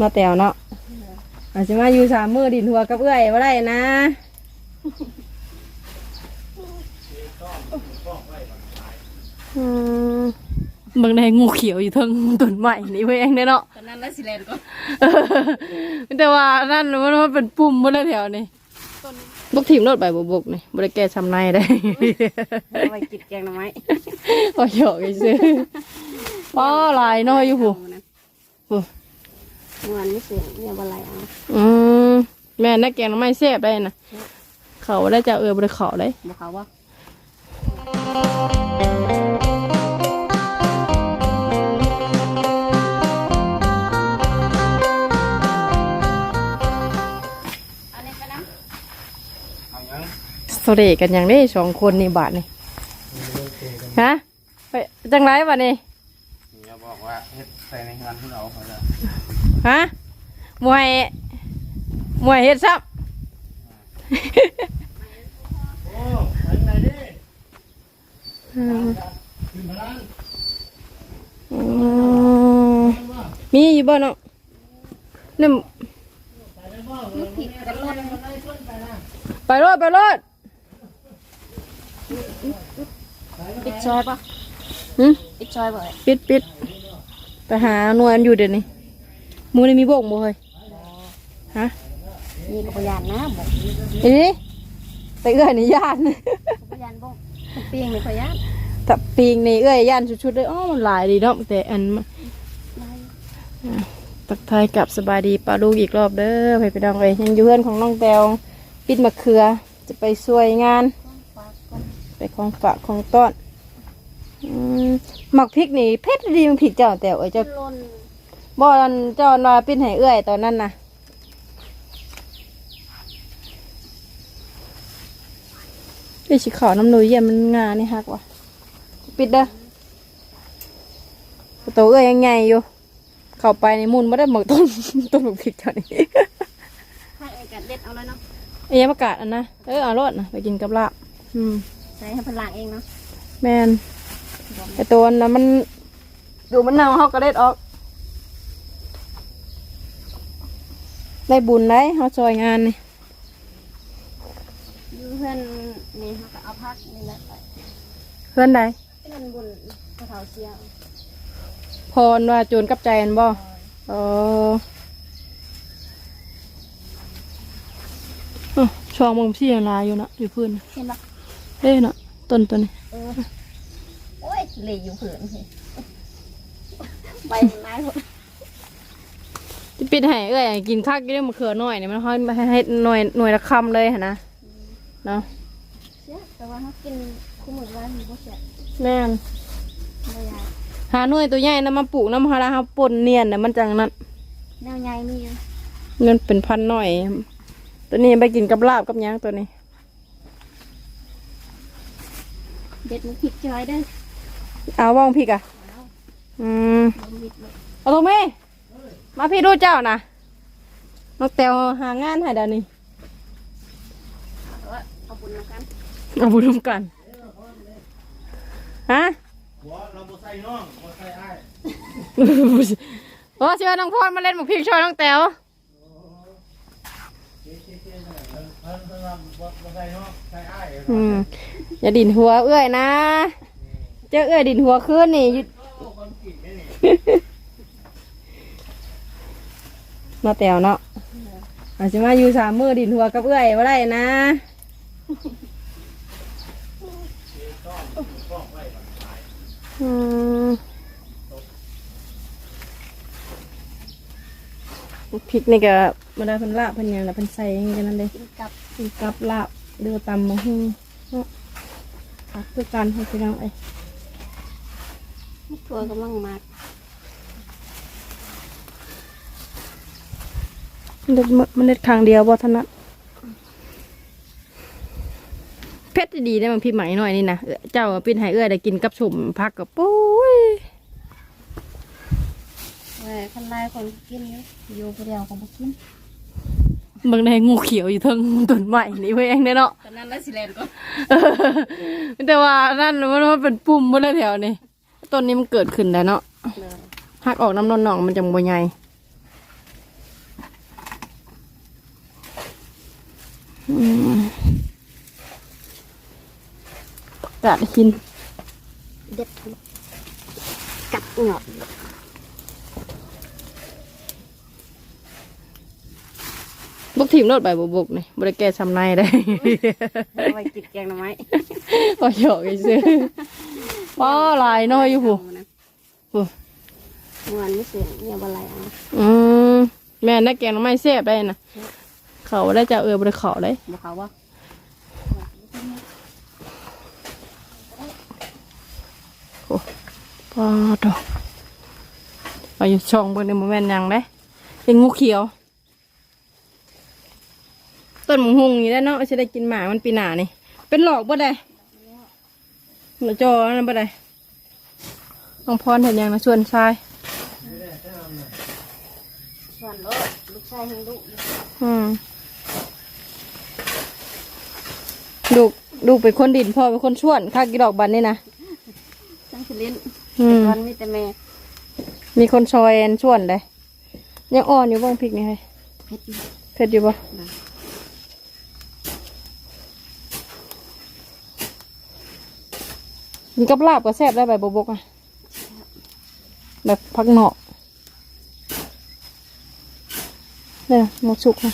มาแตวเนาะอาจจะมาอยู่สามมือดินหัวกับเอื้อยว่าได้นะอืมบางในงูเขียวอยู่เทั้งต้นไม้นี่เว้ยเองเด้อเนาะ ตอนนั้นแล้วสิแลนก็แต่ว่านั่นมันมันเป็นปุ่มหมดเลยแถวนี้บุกทีมรถไปบุกๆนี่บริแกทำในได้เอาไว้กินแกงหน่อไม้ โอ้ยโอ้ยซื้อป้อลายน้อยอยู่หูโอ้เมื่อ วานไม่เสียงเนี่ยบ่ไหลเอาอืมแม่นักแกงน้ำไม้แซ่บได้นะเขาได้จะเออบริเขาได้บ่เขาว่าอันนี้ก็นะสเรกันอย่างนี้สองคนนี่บาทนี่ฮะไปจังไรบาทนี่อย่าบอกว่าเฮ็ดใส่ในงานที่เราเขาจะ ฮะมวยมวยเฮ็ดซับโอ้ไปไหนดิอืมขึ้นมาล้างอืมมีอยู่บ่เนาะนี่ผิดกันรถไปรถไปรถปิดซอยปะหืมปิดซอยบ่เอ้ยปิดปิดไปหาหน่วยอันอยู่เดี๋ยวนี้ห มูนี่มีโบกบ่เฮ้ยฮะนี่ก็พยานนะบอกอีนี่แต่เอื้อยนี่ย่านพยานบอกมันเปียงนี่พยานถ้าปีงนี่เอื้อยย่านชุดๆเลยอ๋อมันหลายดีเนาะแต่อันมันตักทายกลับสบายดีปลาลูกอีกรอบเด้อไปไปดองเลยยังอยู่เพื่อนของน้องแตวปิดมะเขือ จะไปช่วยงานฝากก่อนไปของฝากของต้อนอืมหมักพริกนี่เผ็ดดีมันผิดเจ้าแต่เอ้ยเจ้าล้น บ่ตอนเจ้านาปิ้นให้เอื้อยตอนนั้นนะไอ้ชิขาวน้ำหนุยเยี่ยมมันงานี่ฮักว่ะปิดเด้อประตูเอื้อยยังไงอยู่ เข้าไปในมุนไม่ได้หมักต้น ต้นหมักพริกเจ้านี่ให้ไอ้กัดเด็ดเอาเลยเนาะไอ้ยประกาศอันนะ เออเอารสนะไปกินกับลาบอืม ใส่ให้พลังเองเนาะแมนไอตัวนั้นมัน ดูมันเน่าเขากระเด็ดออก ได้บุญได้เขาจอยงานนี่อยู่เพื่อนนี่เขาก็เอาพักนี่แหละไปเพื่อนใดเพื่อนบุญกระเทาเชียวพรว่าโจรกับใจอันบ่เอออาวช่องมึงพี่ยังลายอยู่นะอยู่พื้นน่ะเห็นปะเอ้ยน่ะต้นตัวนี้เออโอ้ยเลยอยู่เผื่อนสิใบมันไม้หมดที่ ปิดให้เอ้ยกินข้าวกินมะเขือหน่อยเนี่ยมันค่อยให้หน่วยหน่วยละคำเลยนะเนาะเสียแต่ว่าเขากินคู่มือว่ามีพวกเสียแม่นไม่ยหาหน่วยตัวใหญ่นะมาปลูกน้ำฮาราฮาปนเนียนน่ะมันจังนั้นแนวใหญ่มีเงินเป็นพันหน่อย ตัวนี้ไปกินกับลาบกับยังตัวนี้ เด็ดมันผิดจอยได้เอาว่องพี่ะอืมเอาตรงนี้มาพี่ดูเจ้านะน้องแตวหางานให้เดี๋ยวนี้เอาว่าเอาบุญมากันเอาบุญร่วมกันฮะหัวเราบ่ใส่น้องบ่ใส่อ้ายโอ้ชิว่าน้องพรมาเล่นหมกพริกช่วยน้องแตวเพิ่นเพิ่นว่าบ่บ่ใส่น้องใส่อ้ายอืมอย่าดินหัวเอื้อยนะ เจ้าเอื้อยดินหัวขึ้นนี่ อยู่โอ้คนกินได้นี่มาแตวเนาะอาจจะมาอยู่สามมือดินหัวกับเอื้อยว่าได้นะ อืมพริกนี่ก็มาได้เพันลาบเพันหยังแล้วเพันใส่อยังนี้กันนั่นเลยกินกับกินกับลาบเดือตำมะฮุ่งเนาะผักคือกันให้พี่น้องไอ้ย ตัวกำลังมาก มัน เด็ดมื้อมันเด็ดครั้งเดียวบ่ถนัดเพชรดีได้มันพี่ไหมหน่อยนี่นะเอ้อเจ้าปิ้นให้เอื้อยได้กินกับสุ่มผักกับปุ้ยเออคนไล่คนกินอยู่อยู่คนเดียวก็บ่กินบางในงูเขียวอยู่เทิงต้นไม้นี่เว้ยเองเด้อเนาะตอนนั้นแล้วสิแลนก็แต่ว่านั่นมันมันเป็นปุ่มหมดเลยแถวนี้ต้นนี้มันเกิดขึ้นแล้วเนาะเลยหักออกน้ำนนหนองมันจังบ่ใหญ่ อืม กาดกินเด็ดกัดหงอดบุกทีมรถไปบุบุกนี่บริแกทำนายได้ไว้กินแกงหน่อไม้ก็หยอกไอ้ซื้อป้าลายน้อยอยู่ผู้โอ้วานไม่เสียเนี่ยบะไรอะอืมแม่นักแกงน้ำไม้แซ่บได้นะ เขาได้จะเออบริเขาได้บอกเขาว่าป้าดอกไปอยู่ช่องบนในโมเมนต์ยังได้เป็นงูเขียว ต้นหมูหุงนี่ได้เนาะจะได้กินหมากมันปีหนานี่ เป็นหลอกบ่ได้หนูจอนั่นบ่ได้น้องพรเห็นยังนะชวนชายส่วนรถลูกชายเฮงดุอืม ลูกลูกเป็นคนดินพ่อเป็นคนชวนข้ากิดอกบันนี่นะจังสิลิ้นอืมวันมีแต่แม่ มีคนชอยแอนชวนเลยยังอ่อนอยู่บ้างพริกนี่ให้เพชรเผ็ดอยู่ปะกินกับลาบก็แซ่บได้ใบบกๆอะแบบพักเหนาะเนี่ยหมกสุกนะ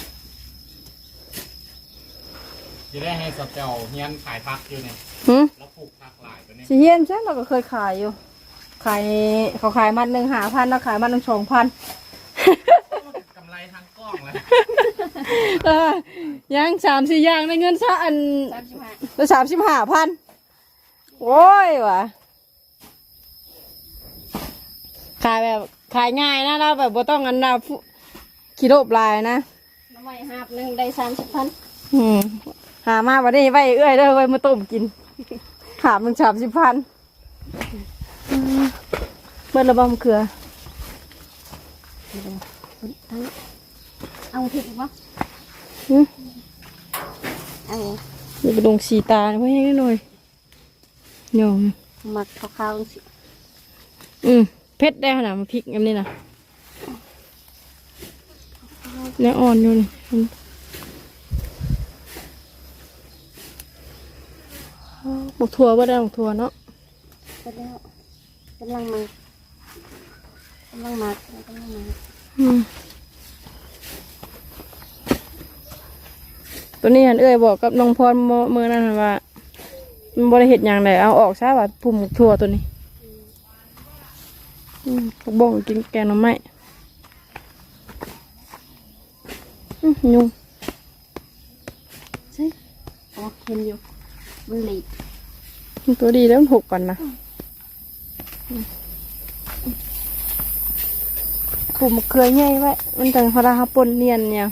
จะได้ให้สเจ้าเฮียนขายพักอยู่เนี่ยหืมแล้วปลูกพักหลายตัวเนี่ยสีเฮียนใช่เราก็เคยขายอยู่ ขายเขาขายมัดหนึ่งหาพันเราขายมัดหนึ่งสองพันกำไรทั้งกล้องเลยเออย่างสามสี่อย่างในเงินซะอันสามสิบห้าละสามสิบห้าพันโอ้ยวะขายแบบขายง่ายนะเราแบบบ่ต้องอันเรากิโลปลายนะน้ำไม้หาบหนึ่งได้สามสิบพันอืม หามาวันนี้ไว้เอื้อยเด้อไว้มาต้มกินหามึงสามสิบพันอืมเบิดระบำเขือเอาผิดอีกปะอืมเอามีกระดงสีตาไว้ให้หน่อยโยมหมักขาวๆสิอืมเพชรได้ขนาดมาพริกอันนี้นะเนื้ออ่อนอยู่นี่อืม หมกถั่วว่าได้หมกถั่วเนาะก็แล้วกำลังมากกำลังมากกำลังมาอืมตัวนี้อันเอ้ยบอกกับน้องพรเมื่อเมื่อนั้นว่ามันบริเหตุอย่างไรเอาออกซะว่าปุ่มหมกถั่วตัวนี้อืมกระบอกกินแกงหน่อไม้อืมยุงใช่อ๋อเห็นอยู่ มันหลีกมันตัวดีแล้วมันหกก่อนนะผูกมะเขือใหญ่ไว้ มันจังพอดาเขาปนเนียนเนี่ย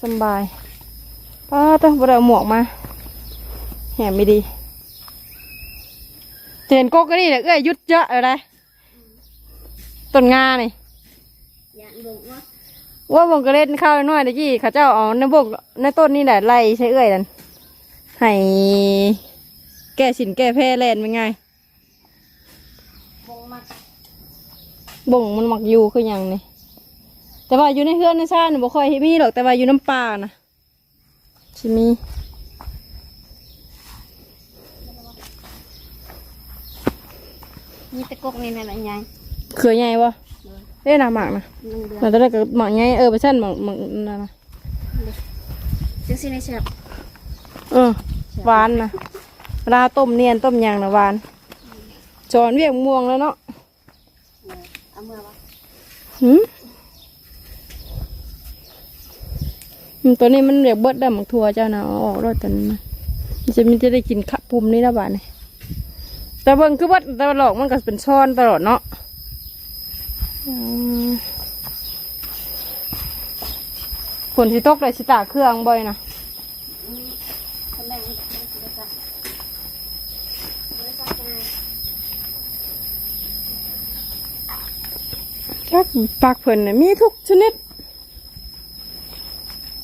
สำบายป้าต้องไปเอาหมวกมา แหมไม่ดีเตียนกกก็นี่แหละเอ้ยยุดเยอะอะไรต้นงานี่ยานเบิ่งว่าว่าบงก็เล่นข้าวน้อยตะกี้เขาเจ้าเอาในบกในต้นนี่แหละไล่ใช้เอ้อยนั่น ให้แก้สินแก้แพ้แลนเป็นไงบงมากบ่งมันหมักอยู่คืออย่างนี่แต่ว่าอยู่ในเฮือนในชาติบ่ค่อยมีหรอกแต่ว่าอยู่น้ำปลานะชิมีมีแตะกกนี่นั่นแหละยายเขือใหญ่บ่เอ้ยน่าหมักนะหนึ่งเดือนแต่ตอนแรกก็หมักใหญ่เออไปสั้นหมักหมักนั่นนะจังสิในแซ่บ เออหวานนะเวลาต้มเนียนต้มยางนะหวานจอนเวียงม่วงแล้วเนาะเอาเมื่อวะหืมอืมตัวนี้มันเรียกเบิดได้หมักทัวเจ้านะเอาออกรถตัวนี้นะมันจะมีจะได้กินข้าวปุ่มนี่นะบ้านนี่แต่เบิ่งคือว่าตลอดมันก็เป็นช้อนตลอดเนาะอืมฝนที่ตกเลยสิตากเครื่องบ่อยนะ คนแรกมันจะได้สักได้สักไง ชัก ปากเพิ่นน่ะมีทุกชนิด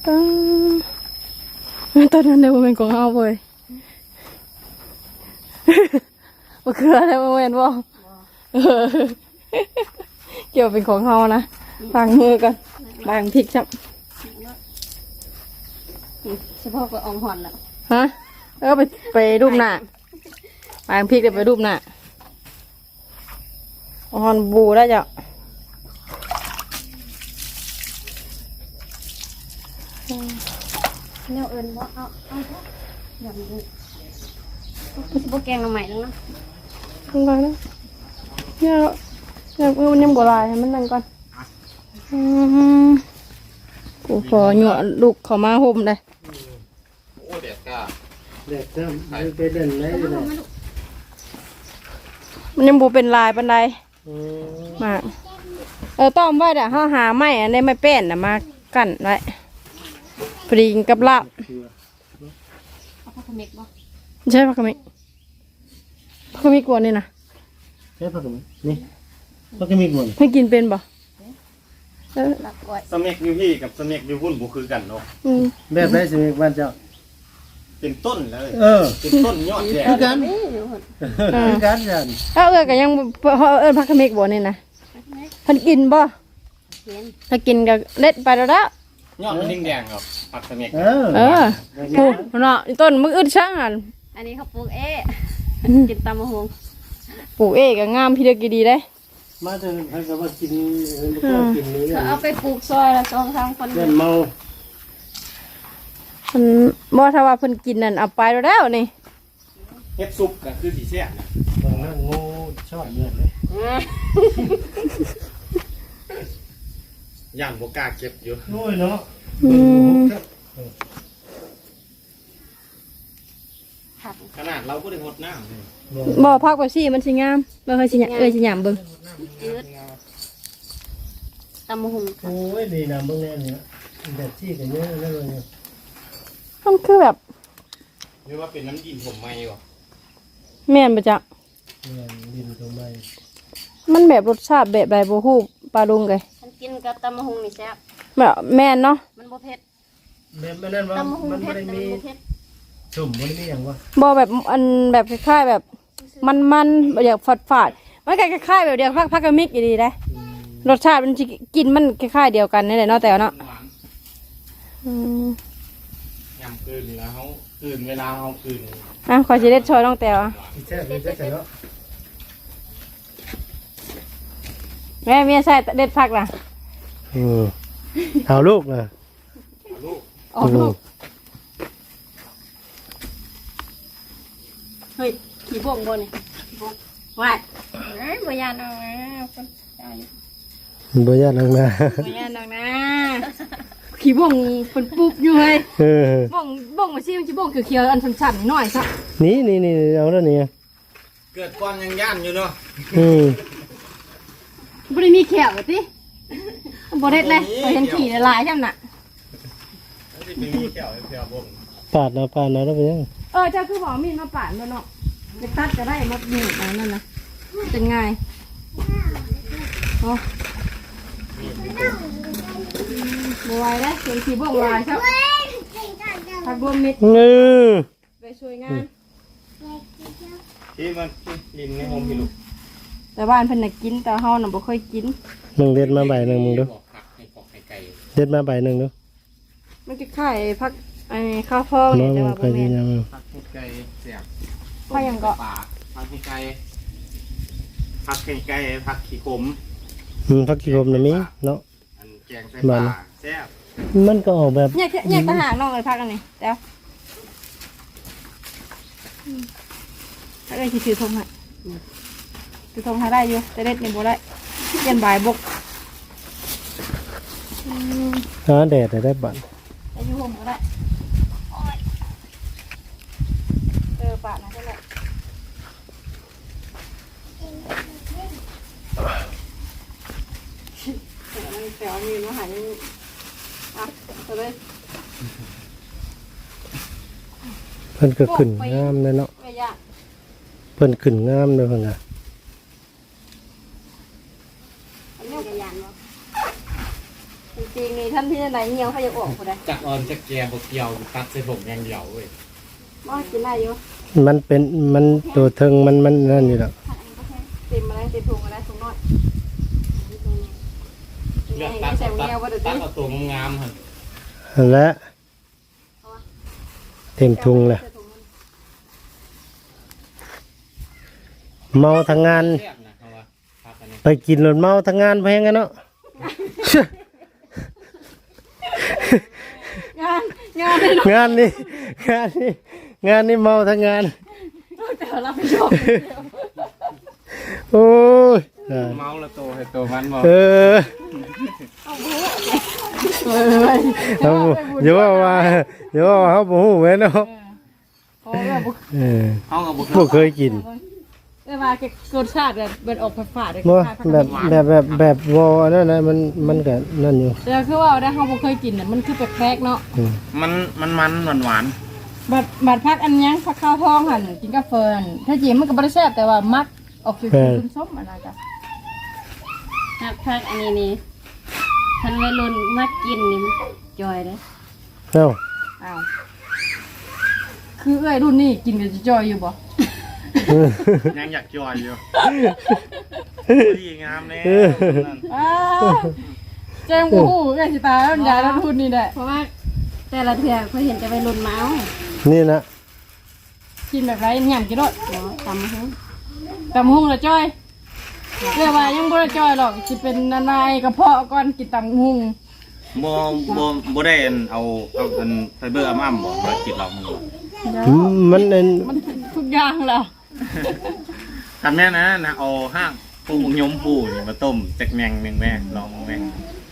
อ่าตอนนั้นในโมเมนต์ของเอาเว้ยมะเขือในโมเมนต์บ่เออเกี่ยวเป็นของเฮานะล้างมือกันล้างพริกจับนี่เฉพาะไปอองหอนแล้วฮะเออไปไปรูปหน้าไปพริกเดี๋ยวไปรูปหน้าเอาฮอนบูได้จ้ะ แนวเอิญบ่าเอาเอะอย่างนี้พวกแกงมาใหม่แล้วนะทำไงนะเนี่ยเนี่ยเอมันยังโบราณให้มันนั่งก่อนอืมกูขอหยวดลูกเขามาห่มเลยโอ้เด็ดก้าเด็กก็ไม่ไปเดินไหนเลยมันยังบูเป็นลายปันไดมาเออต้อมไว้เดี๋ยวเขาหาไม้อันนี้ไม่เป็นนะมากั้นไว้ ปริงกับลาบเอาผ้าขมิกบ่ใช่พักกะมิพักกะมิกวนนี่นะใช่ปะกันนี่ปะกันมีกวนให้กินเป็นบ่เออหลักก้อยสเม็กอยู่พี่กับสเม็กอยู่หุ่นบ่คือกันเนาะอืมแบบได้สิมีบ้านเจ้า เป็นต้นเลยเออ เป็นต้นยอดแดงคือกันนี่อยู่หนคือกันจันเอาเออก็ยังบ่เออพักกะมิกบ่นี่นะเพันกินบ่เห็นถ้ากินก็เล็ดไปแล้วละ ยอดมันแดงๆครับผักสเม็กเออเออผูเนาะต้นมึกอึดช่างอะอันนี้เขาปลูกเอ๊ะกินตำมะฮวงปลูกเอกก็งามพี่เด็กดีได้มาถึงให้ก็ว่ากินเออก็กินนี้เขาเอาไปปลูกซอยละสองสามคนเดินเมามันบ่ถ้าว่าเพิ่นกินนั่นเอาไปแล้วแล้วนี่เฮ็ดซุปก็คือสีแซ่บนะบางนั่งงูชอบเลือดเลย ย่านบ่กล้าเก็บอยู่โอ้ยเนาะอืมผักขนาดเราก็ได้งดน้ำเลยบ่พักไปสิมันสิงามบ่เคยสิหยเอ้ยสิหยามเบิ่งยืดตำมะฮวงโอ้ยดีนะมึงแน่เนี่ยแบบที่กันเยอะแล้วเนี่ยมันคือแบบหรือว่าเป็นน้ำดินผมไหมวะแม่นบ่จ๊ะดินตรงใบมันแบบรสชาติแบบใดบ่ฮู้ปลาลุงไงฉัน กินกับตำมะฮวงนี่แซ่บแบบแม่นเนาะมันบ่เผ็ดแบบมันนั่นว่าตำมะฮวงมันเผ็ไม่ดได้แต่มีมันบ่เผ็ดสุ่มมันไม่มีอย่างวะบ่แบบอันแบบคล้ายๆแบบ มันๆอยากฝาดๆมันก็คล้ายๆแบบเดียวพักพักกะมิกอยู่ดีได้รสชาติมันสิกินมันคล้ายๆเดียวกันนี่แหละเนาะแต่ว่าเนาะหวานอืมยำคืนแล้วเขาคืนเวลาเขาคืนอะขอสิเด็ดชอยน้องแตวอะที่แท้ที่แท้เนาะแม่เมียใส่เด็ดพักล่ะ อืมเอาลูกนะลูกออกลูกเฮ้ยขี่บ่งบ่นี่ว่ายเอ้ยบ่ยานเอานะคนตายบ่ยากนักนะบ่ยันดอกนะขี่บ่งเพิ่นปุ๊บอยู่เฮ้ยเออบ่งบ่งมาซิมันสิบ่งเขียวๆอันสั่นๆหน่อยซะนี่นี่นี่เอาแล้วนี่เกิดก้อนยังย่านอยู่เนาะอืมบ่ได้มีแขวติ บ่เด็ดเลยบ่เห็นขี่หลายจังน่ะแล้วสิไปมีแก้วให้เพียบ่งปาดเอาปาดเอาแล้วไปยังเออเจ้าคือบอกมีดมาปาดบ่เนาะจะตัดก็ได้มาหนีบอันนั่นน่ะเป็นไงโอ้บ่ไหวแล้วเสียงขี่บ่งลายครับพักรวมมิตรเออไปช่วยงานที่มันลินในโฮมพี่ลูกแต่บ้านเพิ่นน่ะกินแต่เฮาน่ะบ่ค่อยกินมึงเด็ดมาใบหนึ่งมึงดู เด็ดมาใบหนึ่งดูมันก็คล้ายพักไอ้ข้าวฟองน้นี่องแต่ว่าเคบ่ยกิแม่นนยังผักให้ไก่แซ่บข้าวหยังก็ป่าผักให้ไก่ผักให้ไก่ผักขี้ขมอืมพักกี่คมนะมิเนาะ อันแกงใส่บ้าปนลาแซ่บมันก็ออกแบบเนี่ยเนี่ยก็หางน้องเลยพักอันนี้เดี๋ยวอืมถ้าเอ้ยสิถือธงให้ถือธงให้ได้อยู่แต่เด็ดนี่บ่ได้เย็นบ่ายบก อืมหาแดดได้ได้บัตรอายุผมก็ได้โอ้ยเออปะนะใช่ไหมเดี๋ยวมันแถวมีมาหานี่อะเอาเลยเพิ่นก็ขึ้นงามเลยเนาะ ไม่ยาก เพิ่นขึ้นงามเลยเพิ่นอะ อันนี้ก็ยานบ่ จริงๆ นี่ท่านที่ไหนเงี้ยวเขาจะออกคนใดจักออนจักแกบกเกี่ยวตัดใส่ผมอย่างเดียวเว้ยมากินได้อยู่มันเป็นมันตัวเทิงมันมันนั่นอยู่แล้วเต็มอะไรเต็มถุงอะไรถุงน้อยเลือกนี่ตัดใส่ตัดเงี้ยวว่าเดี๋ยวตัดนี้เอาตัวงามๆหั่นและเพราะว่าเต็มทุงเลยเมาทางงาน แซ่บนะเขาว่าพักอันนี้ ไปกินรถเมาทางงานแพงกันเนาะ งานงานได้งานนี้งานนี้งานนี้เมาทางงาน แต่เราไปชอบโอ้ยอ่าเมาแล้วโตให้โตมันบ่เออเอาเดี๋ยวว่าว่าเดี๋ยวว่าเขาบ่ฮู้แม่นเนาะเพราะว่าบุกเออเฮาก็บ่บ่เคยกิน เออมาเก็บรสชาติแบบเป็นออกฝาดๆเลยบ่แบบแบบแบบแบบวอนั่นนะมันมันก็นั่นอยู่แต่คือว่าได้เขาบ่เคยกินน่ะมันคือแปลกๆเนาะอืมมันมันมันหวานหวานบัดบัดพักอันยังพักข้าวทองหั่นกินกาแฟนถ้าจริงมันก็บ่ได้แซ่บแต่ว่ามักออกเขียวๆส้มๆอันนั้นจ้ะหักพักอันนี้นี่ทันวัยรุ่นมากินนี่มันจอยเลยเอ้าอ้าวคือเอ้ยรุ่นนี้กินกันจะจอยอยู่บ่ๆ ยังอยากจอยอยู่ดีงามแน่นั่นอ้าวแจงกูฮู้เอ้ยสิตายแล้วมันยายแล้วรุ่นนี้แหละเพราะว่า แต่ละเทื่อเขาเห็นแต่วัยรุ่นเมาส์นี่นะกินแบบไรหย่ำกินรสเนาะตำหุ้งตำหุ่งละจ้อยเรียกว่ายังบ่ได้จ้อยหรอกสิเป็นนายกระเพาะก่อนกินตำหุ่งบ่บ่บ่ได้อันเอาเอาอันไฟเบอร์อ้ํๆบ่มากินเหล้ามึงบ่อืมมันเป็นมันทุกอย่างแล้ว คันแม่นะนะเอาห้างปูหมกยมปูนี่มาต้มจักแมงหนึงแม่ลองแม่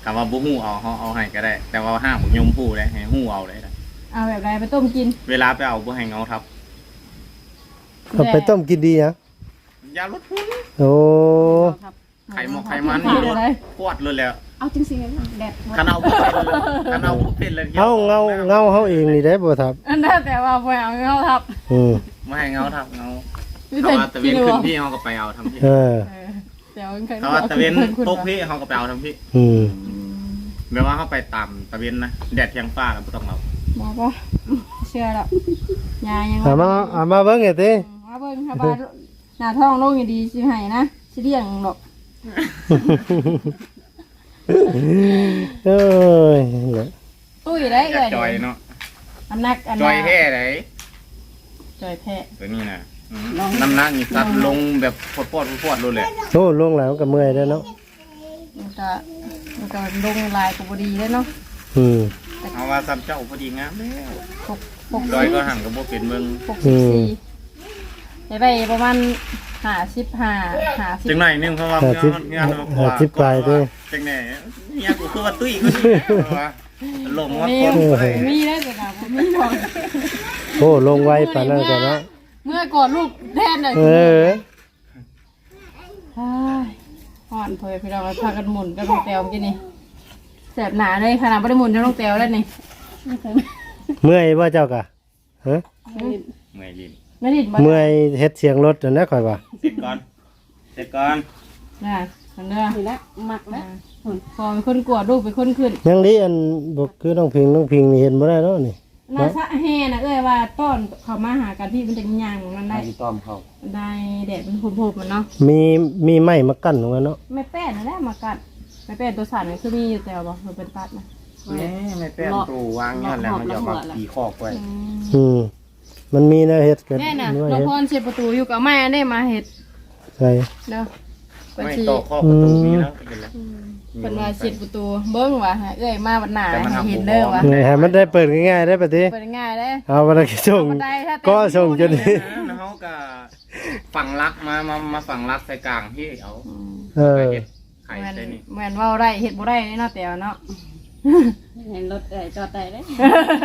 คำว่าบ่ฮู้เอาเฮาเอาให้ก็ได้ แต่ว่าห้างหมกยมปูได้ให้ฮู้เอาได้นะเอาแบบไรไปต้มกิน เวลาไปเอาบ่ให้เงาทับเอาไปต้มกินดีฮะยาลดหุ่นโอ้ครับไข่หมกไขมันผ่านี่นอะไรปวดเลยแหล้วเอาจริงๆเลยแดดคันเอาบ่เป็นเลยคันเอาบ่เป็นเลยเฮาเงาเงาเฮาเองนี่ได้บ่ทับอันนั้นแต่ว่าบ่เอาเงาทับอืมไม่ให้เงาทับเงาพี่ เขาเป็นว่าตะเวนขึ้นพี่เขาก็ไปเอาทำพี่เออเออ แต่ว่าเคยเขาว่าตะเวนตกพี่เขาก็ไปเอาทำพี่อืมแม้ว่าเขาไปตามตะเวนนะแดดเทียงฟ้าก็บ่ต้องเอาบอกว่าเชื่อแล้วยายยังเอามาเอามาเบิ่งไอ้ติมาเบิ่งค่ะบาดหน้าท้องโล่งอย่างดีสิให้นะสิเลี้ยงดอกเอ้ยตุ้ยได้อยาเอ้กยจอยเนาะอันนักอันจอยแท้ไหนจอยแท้ตัวนี้นะอืม น้ำหนักนี่ตัดลงแบบปวดปวดปวดๆเลยแหละโอ้ลงแล้วก็เมื่อยแล้วเนาะมันก็มันก็ลงลายก็บ่ดีแล้วเนาะอืม เอาว่าซ้ำเจ้าพอดีงามแล้วหกหกจอยสิบก็หันกับโบเป็นเมืองหกสิบสี่ได้ไปประมาณห้าสิบห้าห้าสิบจังหน่อยหนึงเพราะว่าหาเงาทิพเงามันกหาว่าทิพปลายด้วย จังไหนเนี่ยกูคือว่าตุ้ยกูนี่ว่าลงว่ามีคนไปมีได้แต่แบบมีหน่อยโอ้ลงไวปานนั้นก็เนาะ เมื่อก่อนลูกแทนเลยเออห่อนเพยพี่เราไปพากันหมุนกับน้องแตวกินนี่แสบหนาเลยขนาดไม่ได้หมุนเท่าน้องแตวแล้วนี่เมื่อยบ่เจ้ากะฮะเมื่อยลิ้นไม่ดิดมาเมื่อยเฮ็ดเสียงรถนั่นนะข่อยว่าเสร็จก่อนเสร็จก่อนน่ะมันเด้อนี่แหละหมักแล้วพอเป็นคนกลัวลูกเป็นคนขึ้นยังดีอันบ่คือน้องพิงน้องพิงนี่เห็นบ่ได้เนาะ นี่น่าสะแห่นะเอ้ยว่าต้อนเขามาหากันที่มันจะย่างมันได้ต้อมเข้ามันได้แดดมันผุบๆมันเนาะมีมีไม้มากั้นตรงนั้นเนาะไม่แป้นนั่นแหละมากัดไม่แป้นตัวสันนี่คือมีอยู่แต่ว่ามันเป็นตัดนะแม่ไม่แป้งตูวางเนี่ยแล้วมันจะมาขี่คอกไว้อืมมันมีแนวเฮ็ดกันแน่น่ะมีไว้น้องเฮ็ดพรเสียประตูอยู่กับแม่ได้มาเห็ดใช่เด้อไปไม่ชีต่อคอกประตูนี้แล้วเป็นไร เป็นว่าเสียประตูเบิ้งว่ะเอ้ยมาวันหนาแต่มันให้ทำเห็นเด้อว่ะนี่ให้มันได้เปิดง่ายๆได้ปะติเปิดง่ายเลยเอาบ่ได้ส่งบันไดถ้าเต็มก็ส่งจนนี่แล้วเขาก็ฝั่งรักมามามาฝั่งรักใส่กลางที่เอาเออเห็ดไข่เหมือนใส่นี่เหมือนว่าได้เห็ดบ่ได้เนาะแต่ว่าเนาะเห็นรถเอ่ยจอดได้เลย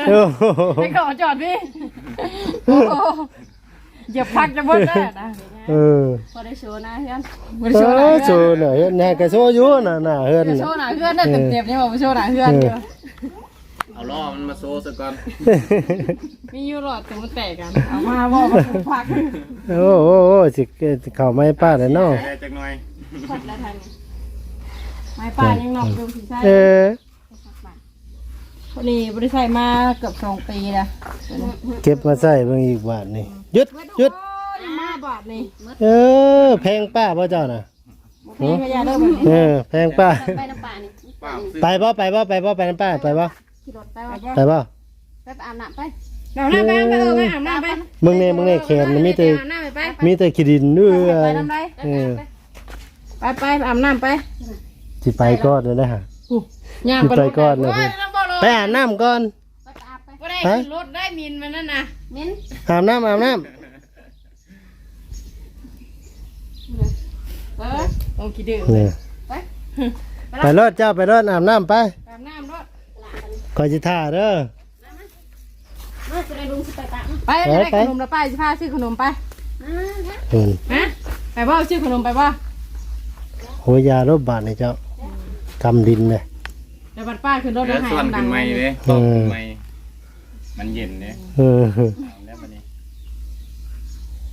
โอ้โหไปขอจอดพี่โอ้โหอย่าพักจะเบิ้ได้นะ เออพอได้โชว์นะเพื่อนบ่เอได้โชว์หน้าอเฮือนโชว์น่ะเฮ็ดแน่ก็โชว์อยู่น่ะน่ะเฮือนจะน่ะโชว์หน้าเฮือนได้เต็มๆนี่บอกว่าโชว์หน้าเฮือนเดียวเอาล่อมันมาโซ่ซะก่อนมีอยู่หลอดแต่มันแตกกันเอามาบอกว่าผมพักโอ้โหโอ้สิเข้าไม้ป้าได้เนาะได้จักหน่อยพอดแล้วทันไม้ป้ายังนอกดูสิใช่เออคนนี้บริษัทมาเกือบสองปีแล้วเก็บมาใส่เบิ่งอีกบาทนี่หยุดหยุดมา บาทนี่เออ แพงป้าบ่เจ้าน่ะพี่พยาเริ่มแบบนี้เออแพงป้า ไปน้ำปลานี่ป้าซื้อไปบ่ไปบ่ไปบ่ไปน้ำป้าไปบ่ขี่รถไปว่าไปบ่ไปอาบน้ำไปเอาบน้ำไปอาบน้ำไปเออไปอาบน้ำไปมึงเนี่ยมึงเนี่ยแขนมันมีแต่อาบน้ำไปไปมีแต่ขี้ดินเด้ไปอยน้ำไปเออไปไปอาบน้ำไปสิไปก่อนเลยนะฮะย่างไปก่อนเลยโยน้ำบ่รอไปอาบน้ำก่อนบ่ได้ฮะขึ้นรถได้มินมันนั่นน่ะมิ้นอาบน้ำอาบน้ เออต้องคิดดื้อำเนี่ยไปรถเจ้าไปรถอาบน้ำไปอาบน้ำรถคอยจิท่าเด้อมาจะได้ลุงสิไปปะไปไปไปได้ไปขนมแล้วไปสิพาซื้อขนมไปอ่าฮะอืมฮะไปบ่ซื้อขนมไปบ่โหยารบบาดนี่เจ้ากำดินเลยเดี๋ยวบัดป้าขึ้นรถเดี๋แล้ยววหายส่วนดัขึ้งนเลไม่ยเลยตอกขึ้นไม่มันเย็นเนี่ย เออ เอาแล้วบัดนี้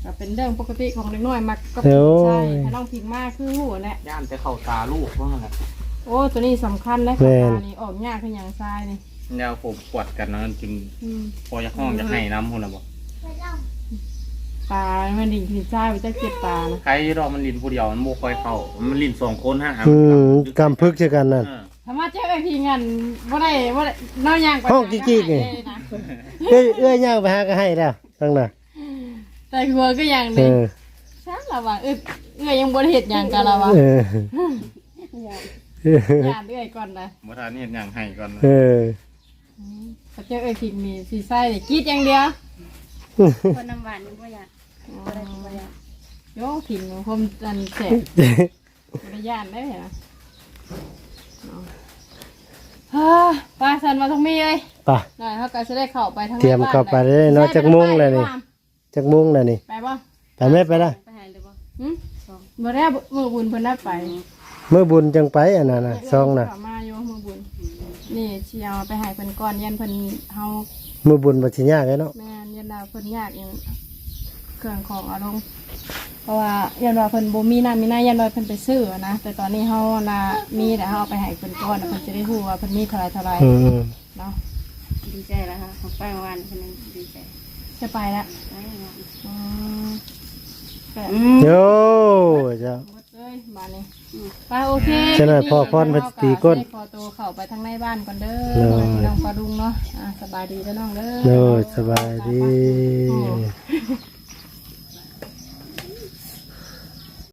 ก็เป็นเรื่องปกติของเด็กน้อยมักก็โอ้ยใช่ถ้าน้องพิงมากคือหูแหละย่านจะเข้าตาลูกว่าไงโอ้ตัวนี้สำคัญนะแม่ขานตานี่ออกยากขึ้นอย่างทรายนี่ยาวผมปวดกันนะจนอืมพอจะห้องจะให้น้ำคนละบอกตา มันดิ่งขึ้นทรายมันจะเจ็บตานะใครรอมันลินผู้เดียวมันโมคอยเข้ามันลินสองคนฮะอืมกำพึกเช่กันนั่นเออถ้ามาเจอไอ้พิงกันบ่ได้บ่ได้น้อยยางไปห้องกิ๊กๆนี่ได้นะเอ้ยเอ้ยย่างไปหาก็ให้แล้วตั้งน่ะ แต่หัวก็อย่างหเอนึงอช่างละว่าเอ้ยเอ้ยยังบ่ได้เฮ็ดหยังกันละวะเออเออญาติเอ้ยก่อนนะบ่ทานนี่อย่างให้ก่อนเออถ้าเจอไอ้พิงนี่สิใส่นี่กรีดอย่างเดียวคนน้ำหวานนี่บ่อยากบ่ได้บ่อยากโยพิงผมอันแสบบริยานได้เหรอฮ่าปลาสันมาทั้งมีเลยไป่ะ หน่อยเขาก็จะได้เข้าไปทางในเตรียมเข้าไปได้เนาะจักมุ่งเลยนี่ จักมุ้งน่ะนี่ไปบ่ไปไหม่ไปละไปหาเลยบ่หืมบ่ได้มือบุญเพิ่นได้ไปเมื่อบุญจังไปอันนั้นน่ะซองน่ะเข้ามาอยู่มือบุญ นี่เชียวไปใหายเพิ่นก่อนยันเพิ่นเฮาเมื่อบุญบ่สิยากเลยเนาะแม่นยันดาวเพิ่นยากอย่างเครื่องของเอาลงเพราะว่ายันว่าเพิ่นบ่มีน้ำมีน้ายันว่าเพิ่นไปซื้อนะ แต่ตอนนี้เฮาน่ะมีแต่เฮาเอาไปใหายเพิ่นก่อนเพิ่นจะได้ฮู้ว่าเพิ่นมีเท่าไหร่เท่าไหร่อืมเนาะดีใจแล้วค่ะของไปเมื่อวานคนนึงดีใจ จะไปแล้วไปเมื่อวานอืมแปดโยเจ้า หมดเลยบ้านนี้ไปโอเคเจ้าหน่อยพ่อพรพัดตีก้นขอตัวเข้าไปทางในบ้านก่อนเด้เด้ออน้องปลาดุงเนาะอ่าสบายดีเด้อน้องเด้อโดยสบายดีโอ้